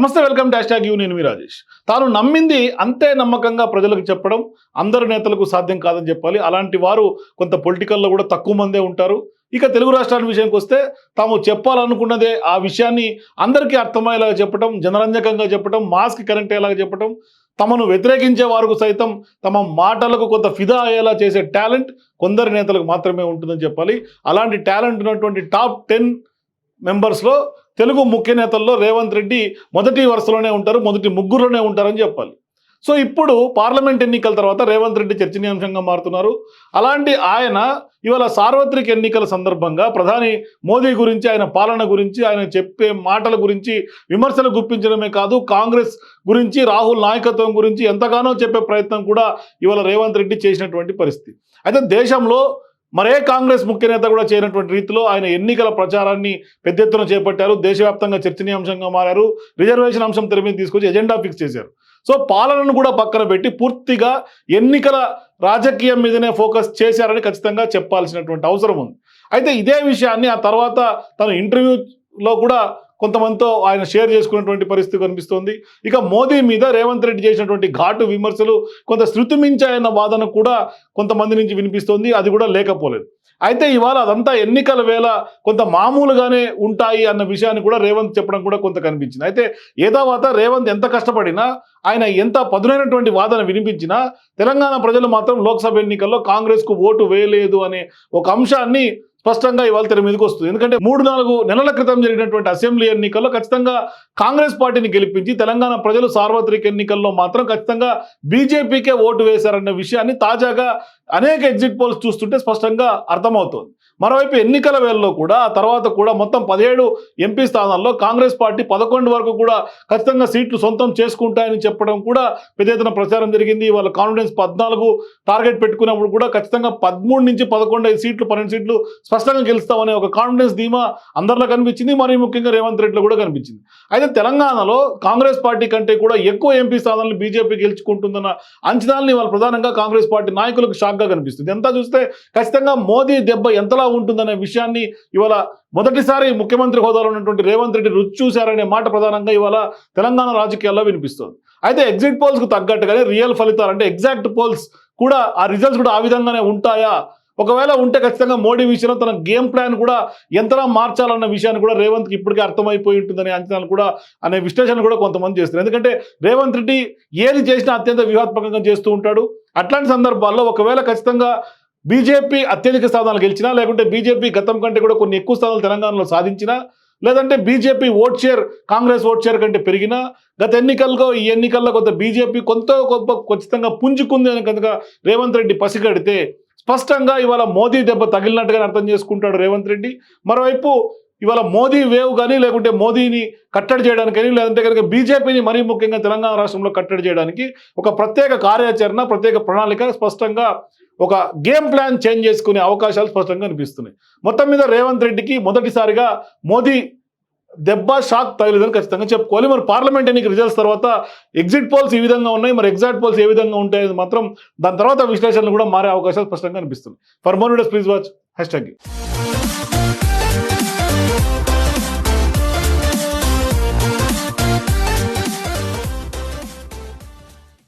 నమస్తే welcome dash tag you నేను మీ రాజేష్. తాను నమ్మింది అంతే నమ్మకంగా ప్రజలకు చెప్పడం అందరు నేతలకు సాధ్యం కాదని చెప్పాలి. అలాంటి వారు కొంత పొలిటికల్లో కూడా తక్కువ మందే ఉంటారు. ఇక తెలుగు రాష్ట్రాల విషయానికి వస్తే తాము చెప్పాలనుకున్నదే ఆ విషయాన్ని అందరికీ అర్థమయ్యేలాగా చెప్పడం జనరంజకంగా చెప్పడం మాస్క్ కనెక్ట్ అయ్యేలాగా చెప్పడం తమను వ్యతిరేకించే వారికి సైతం తమ మాటలకు కొంత ఫిదా అయ్యేలా చేసే టాలెంట్ కొందరు నేతలకు మాత్రమే ఉంటుందని చెప్పాలి. అలాంటి టాలెంట్ ఉన్నటువంటి టాప్ టెన్ మెంబర్స్లో తెలుగు ముఖ్య నేతల్లో రేవంత్ రెడ్డి మొదటి వరుసలోనే ఉంటారు మొదటి ముగ్గురులోనే ఉంటారని చెప్పాలి. సో ఇప్పుడు పార్లమెంట్ ఎన్నికల తర్వాత రేవంత్ రెడ్డి చర్చనీయాంశంగా మారుతున్నారు. అలాంటి ఆయన ఇవాళ సార్వత్రిక ఎన్నికల సందర్భంగా ప్రధాని మోదీ గురించి ఆయన పాలన గురించి ఆయన చెప్పే మాటల గురించి విమర్శలు గుప్పించడమే కాదు కాంగ్రెస్ గురించి రాహుల్ నాయకత్వం గురించి ఎంతగానో చెప్పే ప్రయత్నం కూడా ఇవాళ రేవంత్ రెడ్డి చేసినటువంటి పరిస్థితి. అయితే దేశంలో మరే కాంగ్రెస్ ముఖ్య నేత కూడా చేయనటువంటి రీతిలో ఆయన ఎన్నికల ప్రచారాన్ని పెద్ద ఎత్తున చేపట్టారు. దేశవ్యాప్తంగా చర్చనీయాంశంగా మారారు. రిజర్వేషన్ అంశం తెర మీద తీసుకొచ్చి ఎజెండా ఫిక్స్ చేశారు. సో పాలనను కూడా పక్కన పెట్టి పూర్తిగా ఎన్నికల రాజకీయం మీదనే ఫోకస్ చేశారని ఖచ్చితంగా చెప్పాల్సినటువంటి అవసరం ఉంది. అయితే ఇదే విషయాన్ని ఆ తర్వాత తన ఇంటర్వ్యూలో కూడా కొంతమందితో ఆయన షేర్ చేసుకున్నటువంటి పరిస్థితి కనిపిస్తోంది. ఇక మోదీ మీద రేవంత్ రెడ్డి చేసినటువంటి ఘాటు విమర్శలు కొంత శృతి మించాయన్న వాదన కూడా కొంతమంది నుంచి వినిపిస్తోంది. అది కూడా లేకపోలేదు. అయితే ఇవాళ అదంతా ఎన్నికల వేళ కొంత మామూలుగానే ఉంటాయి అన్న విషయాన్ని కూడా రేవంత్ చెప్పడం కూడా కొంత కనిపించింది. అయితే ఏదావాత రేవంత్ ఎంత కష్టపడినా ఆయన ఎంత పదునైనటువంటి వాదన వినిపించినా తెలంగాణ ప్రజలు మాత్రం లోక్సభ ఎన్నికల్లో కాంగ్రెస్కు ఓటు వేయలేదు అనే ఒక అంశాన్ని స్పష్టంగా ఇవాళ తెర మీదకి వస్తుంది. ఎందుకంటే మూడు నాలుగు నెలల క్రితం జరిగినటువంటి అసెంబ్లీ ఎన్నికల్లో ఖచ్చితంగా కాంగ్రెస్ పార్టీని గెలిపించి తెలంగాణ ప్రజలు సార్వత్రిక ఎన్నికల్లో మాత్రం ఖచ్చితంగా బీజేపీకే ఓటు వేశారన్న విషయాన్ని తాజాగా అనేక ఎగ్జిట్ పోల్స్ చూస్తుంటే స్పష్టంగా అర్థమవుతుంది. మరోవైపు ఎన్నికల వేళలో కూడా ఆ తర్వాత కూడా మొత్తం పదిహేడు ఎంపీ స్థానాల్లో కాంగ్రెస్ పార్టీ పదకొండు వరకు కూడా ఖచ్చితంగా సీట్లు సొంతం చేసుకుంటాయని చెప్పడం కూడా పెద్ద ఎత్తున ప్రచారం జరిగింది. వాళ్ళ కాన్ఫిడెన్స్ పద్నాలుగు టార్గెట్ పెట్టుకున్నప్పుడు కూడా ఖచ్చితంగా పదమూడు నుంచి పదకొండు సీట్లు పన్నెండు సీట్లు స్పష్టంగా గెలుస్తామనే ఒక కాన్ఫిడెన్స్ ధీమా అందరిలో కనిపించింది. మరి ముఖ్యంగా రేవంత్ రెడ్డిలో కూడా కనిపించింది. అయితే తెలంగాణలో కాంగ్రెస్ పార్టీ కంటే కూడా ఎక్కువ ఎంపీ స్థానాలను బీజేపీ గెలుచుకుంటుందన్న అంచనాల్ని వాళ్ళ ప్రధానంగా కాంగ్రెస్ పార్టీ నాయకులకు షాక్గా కనిపిస్తుంది. ఎంత చూస్తే ఖచ్చితంగా మోదీ దెబ్బ ఎంతలా ఉంటుందనే విషయాన్ని ఇవాళ మొదటిసారి ముఖ్యమంత్రి హోదాలో ఉన్నటువంటి రేవంత్ రెడ్డి రుచి చూశారనే మాట ప్రధానంగా ఇవాళ తెలంగాణ రాజకీయాల్లో వినిపిస్తుంది. అయితే ఎగ్జిట్ పోల్స్కు తగ్గట్టుగానే రియల్ ఫలితాలు అంటే ఎగ్జాక్ట్ పోల్స్ కూడా ఆ రిజల్ట్స్ కూడా ఆ విధంగానే ఉంటాయా? ఒకవేళ ఉంటే ఖచ్చితంగా మోడీ విషయంలో తన గేమ్ ప్లాన్ కూడా ఎంతలా మార్చాలన్న విషయాన్ని కూడా రేవంత్కి ఇప్పటికే అర్థమైపోయి ఉంటుందనే అంచనాలు కూడా అనే విశ్లేషణ కూడా కొంతమంది చేస్తారు ఎందుకంటే రేవంత్ రెడ్డి ఏది చేసినా అత్యంత వ్యూహాత్మకంగా చేస్తూ ఉంటాడు. అట్లాంటి సందర్భాల్లో ఒకవేళ ఖచ్చితంగా బీజేపీ అత్యధిక స్థానాలు గెలిచినా లేకుంటే బీజేపీ గతం కంటే కూడా కొన్ని ఎక్కువ స్థానాలు తెలంగాణలో సాధించినా లేదంటే BJP vote share Congress vote share కంటే పెరిగినా గత ఎన్నికల్లో ఈ ఎన్నికల్లో కొంత బీజేపీ కొంత గొప్ప ఖచ్చితంగా పుంజుకుంది అని కనుక రేవంత్ రెడ్డి పసిగడితే స్పష్టంగా ఇవాళ మోదీ దెబ్బ తగిలినట్టుగా అర్థం చేసుకుంటాడు రేవంత్ రెడ్డి. మరోవైపు ఇవాళ మోదీ వేవ్ కానీ లేకుంటే మోదీని కట్టడి చేయడానికి కానీ లేదంటే కనుక బీజేపీని మరీ ముఖ్యంగా తెలంగాణ రాష్ట్రంలో కట్టడి చేయడానికి ఒక ప్రత్యేక కార్యాచరణ ప్రత్యేక ప్రణాళిక స్పష్టంగా ఒక గేమ్ ప్లాన్ చేంజ్ చేసుకునే అవకాశాలు స్పష్టంగా కనిపిస్తున్నాయి. మొత్తం మీద రేవంత్ రెడ్డికి మొదటిసారిగా మోదీ దెబ్బ షాక్ తగిలేదని ఖచ్చితంగా చెప్పుకోవాలి. మరి పార్లమెంట్ ఎన్నిక రిజల్ట్స్ తర్వాత ఎగ్జిట్ పోల్స్ ఈ విధంగా ఉన్నాయి. మరి ఎగ్జాక్ట్ పోల్స్ ఏ విధంగా ఉంటాయని మాత్రం దాని తర్వాత విశ్లేషణలు కూడా మారే అవకాశాలు స్పష్టంగా కనిపిస్తుంది for more videos please watch hashtag